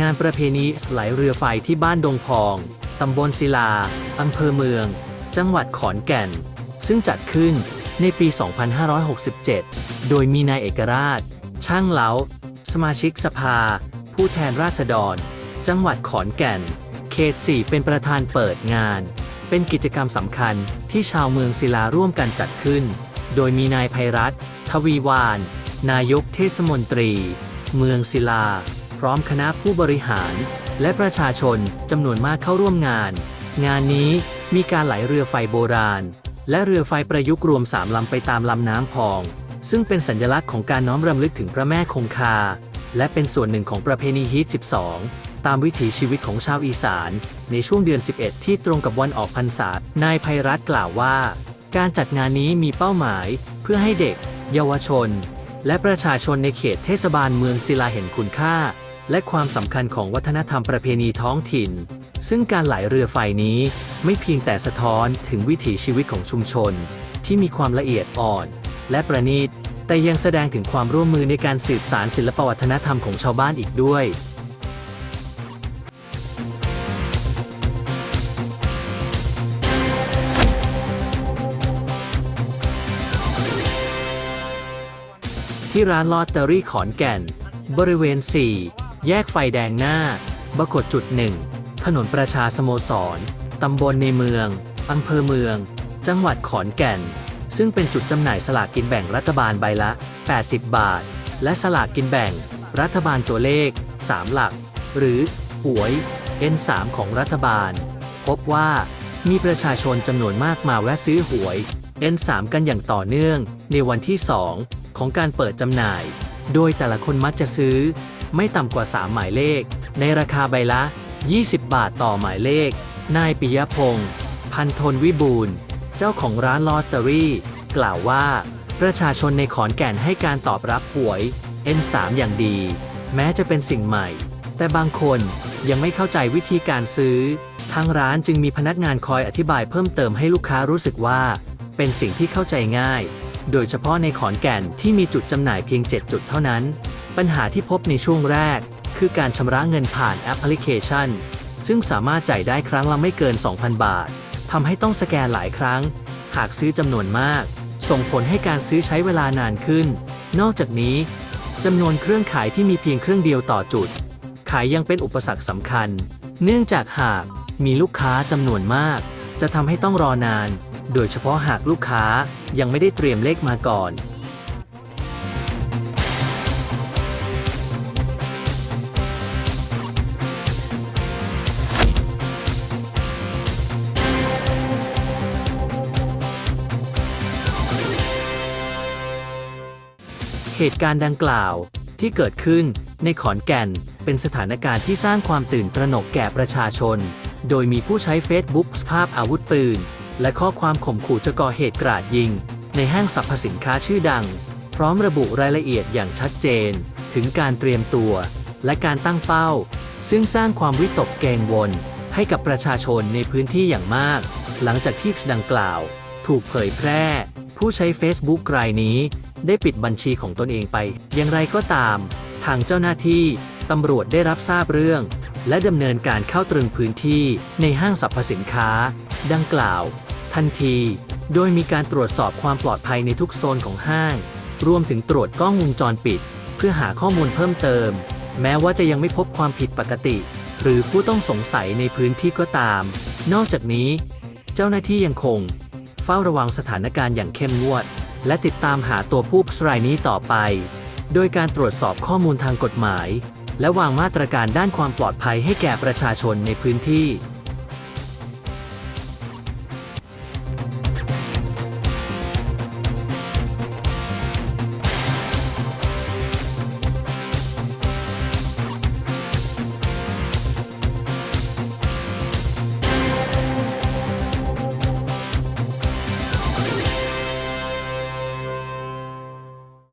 งานประเพณีไหลเรือไฟที่บ้านดงพอง ตำบลศิลา อำเภอเมือง จังหวัดขอนแก่น ซึ่งจัดขึ้นในปี 2567 โดยมีนายเอกราช ช่างเหลาสมาชิกสภา ผู้แทนราษฎร จังหวัดขอนแก่น เขต 4 เป็นประธานเปิดงาน เป็นกิจกรรมสำคัญที่ชาวเมืองศิลาร่วมกันจัดขึ้น โดยมีนายภัยรัตทวีวาน นายกเทศมนตรี เมืองศิลา พร้อมคณะผู้บริหาร และประชาชนจำนวนมากเข้าร่วมงาน งานนี้มีการไหลเรือไฟโบราณ และเรือไฟประยุกต์รวมสามลำไปตามลำน้ำพอง ซึ่งเป็นสัญลักษณ์ของการน้อมรำลึกถึงพระแม่คงคา และเป็นส่วนหนึ่งของประเพณีฮีท 12ตามวิถีชีวิตของชาวอีสาน ในช่วงเดือน 11 ที่ตรงกับวันออกพรรษา นายภัยรัตน์กล่าวว่า การจัดงานนี้มีเป้าหมาย เพื่อให้เด็ก เยาวชน และประชาชนในเขตเทศบาลเมืองศิลาเห็นคุณค่า และความสำคัญของวัฒนธรรมประเพณีท้องถิ่น ซึ่งการไหลเรือไฟนี้ไม่เพียงแต่สะท้อนถึงวิถีชีวิตของชุมชน ที่มีความละเอียดอ่อน และประณีต แต่ยังแสดงถึงความร่วมมือในการสืบสารศิลปวัฒนธรรมของชาวบ้านอีกด้วยที่ร้านลอตเตอรี่ขอนแก่น บริเวณ 4 แยกไฟแดงหน้า บกดจุดหนึ่ง ถนนประชาสโมสร ตำบลในเมือง อำเภอเมือง จังหวัดขอนแก่น ซึ่งเป็นจุดจำหน่ายสลากกินแบ่งรัฐบาลใบละ 80 บาท และสลากกินแบ่ง รัฐบาลตัวเลข 3 หลัก หรือหวย N3 ของรัฐบาล พบว่ามีประชาชนจำนวนมากมาแวะซื้อหวย N3 กันอย่างต่อเนื่องในวันที่ 2 ของการเปิดจำหน่าย โดยแต่ละคนมักจะซื้อ ไม่ต่ำกว่า 3 หมายเลข ในราคาใบละ 20 บาทต่อหมายเลข นายปิยพงศ์พันทนวิบูลเจ้าของร้านลอตเตอรี่ กล่าวว่า ประชาชนในขอนแก่นให้การตอบรับหวย N3 อย่างดี แม้จะเป็นสิ่งใหม่ แต่บางคนยังไม่เข้าใจวิธีการซื้อ ทางร้านจึงมีพนักงานคอยอธิบายเพิ่มเติมให้ลูกค้ารู้สึกว่า เป็นสิ่งที่เข้าใจง่าย โดยเฉพาะในขอนแก่นที่มีจุดจำหน่ายเพียง 7 จุดเท่านั้น ปัญหาที่พบในช่วงแรก คือการชำระเงินผ่านแอปพลิเคชัน ซึ่งสามารถจ่ายได้ครั้งละไม่เกิน 2,000 บาททำให้ต้องสแกนหลายครั้ง หากซื้อจำนวนมาก ส่งผลให้การซื้อใช้เวลานานขึ้น นอกจากนี้จำนวนเครื่องขายที่มีเพียงเครื่องเดียวต่อจุด ขายยังเป็นอุปสรรคสำคัญ เนื่องจากหากมีลูกค้าจำนวนมาก จะทำให้ต้องรอนาน โดยเฉพาะหากลูกค้ายังไม่ได้เตรียมเลขมาก่อน เหตุการณ์ดังกล่าวที่เกิดขึ้นในขอนแก่นเป็นสถานการณ์ที่สร้างความตื่นตระหนกแก่ประชาชน โดยมีผู้ใช้เฟซบุ๊กภาพอาวุธปืน และข้อความข่มขู่จะก่อเหตุกราดยิง ในห้างสรรพสินค้าชื่อดัง พร้อมระบุรายละเอียดอย่างชัดเจน ถึงการเตรียมตัว และการตั้งเป้า ซึ่งสร้างความวิตกเกรงวล ให้กับประชาชนในพื้นที่อย่างมาก หลังจากที่ดังกล่าว ถูกเผยแพร่ ผู้ใช้ Facebook รายนี้ ได้ปิดบัญชีของตนเองไป อย่างไรก็ตาม ทางเจ้าหน้าที่ตำรวจได้รับทราบเรื่อง และดำเนินการเข้าตรึงพื้นที่ในห้างสรรพสินค้า ดังกล่าว ทันที โดยมีการตรวจสอบความปลอดภัยในทุกโซนของห้าง รวมถึงตรวจกล้องวงจรปิด เพื่อหาข้อมูลเพิ่มเติม แม้ว่าจะยังไม่พบความผิดปกติ หรือผู้ต้องสงสัยในพื้นที่ก็ตาม นอกจากนี้ เจ้าหน้าที่ยังคง เฝ้าระวังสถานการณ์อย่างเข้มงวด และติดตามหาตัวผู้รายนี้ต่อไป โดยการตรวจสอบข้อมูลทางกฎหมาย และวางมาตรการด้านความปลอดภัยให้แก่ประชาชนในพื้นที่